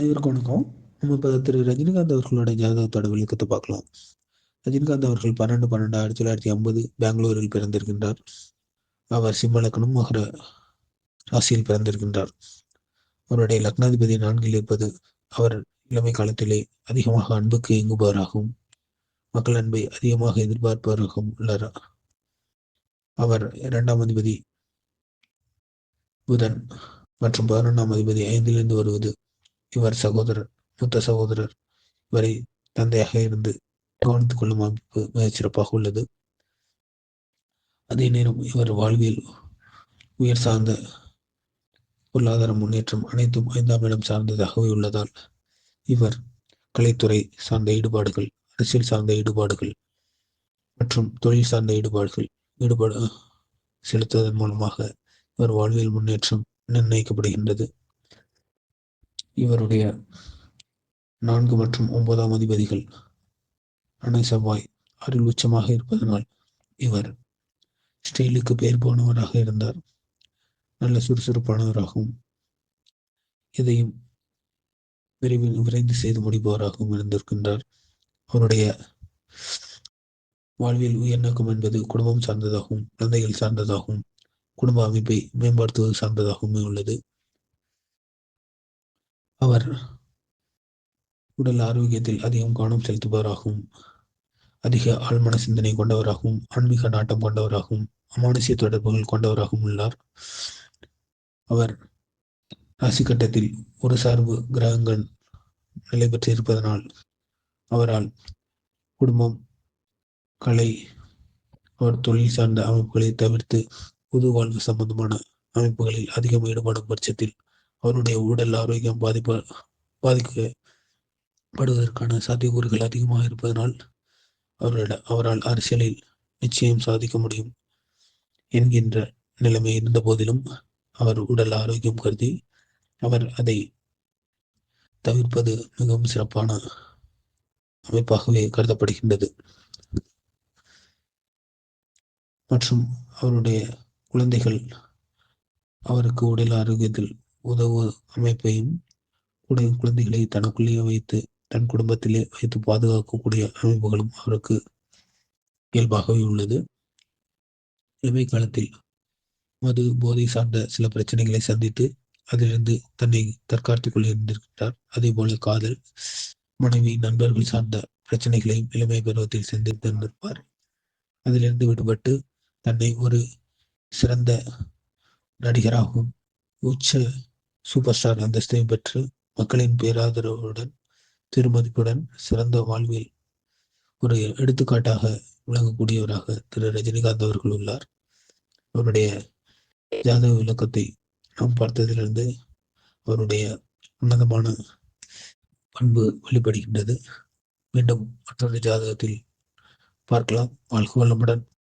அனைவருக்கும் வணக்கம். நம்ம இப்போ திரு ரஜினிகாந்த் அவர்களுடைய ஜாதகத்தோட விளக்கத்தை பார்க்கலாம். ரஜினிகாந்த் அவர்கள் பன்னெண்டு பன்னெண்டு ஆயிரத்தி தொள்ளாயிரத்தி ஐம்பது பெங்களூரில் பிறந்திருக்கின்றார். அவர் சிம்மலக்கணம் மகர ராசியில் பிறந்திருக்கின்றார். அவருடைய லக்னாதிபதி நான்கில் இருப்பது அவர் இளமை காலத்திலே அதிகமாக அன்புக்கு இயங்குபவராகவும் மக்கள் அன்பை அதிகமாக எதிர்பார்ப்பவராகவும் உள்ளார் அவர் இரண்டாம் அதிபதி புதன் மற்றும் பதினொன்றாம் அதிபதி ஐந்திலிருந்து வருவது இவர் சகோதரர் மூத்த சகோதரர் இவரை தந்தையாக இருந்து கவனித்துக் கொள்ளும் அமைப்பு மிகச்சிறப்பாக உள்ளது. அதே நேரம் இவர் வாழ்வியல் உயர் சார்ந்த பொருளாதார முன்னேற்றம் அனைத்தும் ஐந்தாம் இடம் சார்ந்ததாகவே உள்ளதால் இவர் கலைத்துறை சார்ந்த ஈடுபாடுகள் அரசியல் சார்ந்த ஈடுபாடுகள் மற்றும் தொழில் சார்ந்த ஈடுபாடுகள் ஈடுபாடு செலுத்துவதன் மூலமாக இவர் வாழ்வியல் முன்னேற்றம் நிர்ணயிக்கப்படுகின்றது. இவருடைய நான்கு மற்றும் ஒன்பதாம் அதிபதிகள் அணை செவ்வாய் அருள் உச்சமாக இருப்பதனால் இவர் ஸ்டைலுக்கு பெயர் போனவராக இருந்தார். நல்ல சுறுசுறுப்பானவராகவும் எதையும் விரைவில் விரைந்து செய்து முடிப்பவராகவும் இருந்திருக்கின்றார். அவருடைய வாழ்வில் உயர்நோக்கம் என்பது குடும்பம் சார்ந்ததாகவும் குழந்தைகள் சார்ந்ததாகவும் குடும்ப அமைப்பை மேம்படுத்துவது சார்ந்ததாகவும் உள்ளது. அவர் உடல் ஆரோக்கியத்தில் அதிகம் கவனம் செலுத்துபவராகவும் அதிக ஆழ்மன சிந்தனை கொண்டவராகவும் ஆன்மீக நாட்டம் கொண்டவராகவும் அமானுசிய தொடர்புகள் கொண்டவராகவும் உள்ளார். அவர் ராசி கட்டத்தில் ஒரு சார்பு கிரகங்கள் நிலை பெற்றிருப்பதனால் அவரால் குடும்பம் கலை அவர் தொழில் சார்ந்த அமைப்புகளை தவிர்த்து பொது வாழ்வு சம்பந்தமான அமைப்புகளில் அதிகம் ஈடுபடும் பட்சத்தில் அவருடைய உடல் ஆரோக்கியம் பாதிப்ப பாதிக்கப்படுவதற்கான சாத்தியக்கூறுகள் அதிகமாக இருப்பதனால் அவரோட அவரால் அரசியலில் நிச்சயம் சாதிக்க முடியும் என்கின்ற நிலைமை இருந்த போதிலும் அவர் உடல் ஆரோக்கியம் கருதி அவர் அதை தவிர்ப்பது மிகவும் சிறப்பான அமைப்பாகவே கருதப்படுகின்றது. மற்றும் அவருடைய குழந்தைகள் அவருக்கு உடல் ஆரோக்கியத்தில் உதவு அமைப்பையும் குழந்தைகளை தனக்குள்ளேயே வைத்து தன் குடும்பத்திலே வைத்து பாதுகாக்கக்கூடிய அமைப்புகளும் அவருக்கு இயல்பாகவே உள்ளது. இளமை காலத்தில் மது போதை சார்ந்த சில பிரச்சனைகளை சந்தித்து அதிலிருந்து தன்னை தற்காத்துக் கொண்டிருக்கிறார் அதே போல காதல் மனைவி நண்பர்கள் சார்ந்த பிரச்சனைகளையும் இளமை பருவத்தில் சந்தித்திருந்திருப்பார் அதிலிருந்து விடுபட்டு தன்னை ஒரு சிறந்த நடிகராகவும் உச்ச சூப்பர் ஸ்டார் அந்தஸ்தையும் பெற்று மக்களின் பேராதரவுடன் திருமதிப்புடன் சிறந்த வாழ்வில் ஒரு எடுத்துக்காட்டாக விளங்கக்கூடியவராக திரு. ரஜினிகாந்த் அவர்கள் உள்ளார். அவருடைய ஜாதக விளக்கத்தை நாம் பார்த்ததிலிருந்து அவருடைய உன்னதமான பண்பு வெளிப்படுகின்றது. மீண்டும் மற்றொரு ஜாதகத்தில் பார்க்கலாம். வாழ்க வளமுடன்.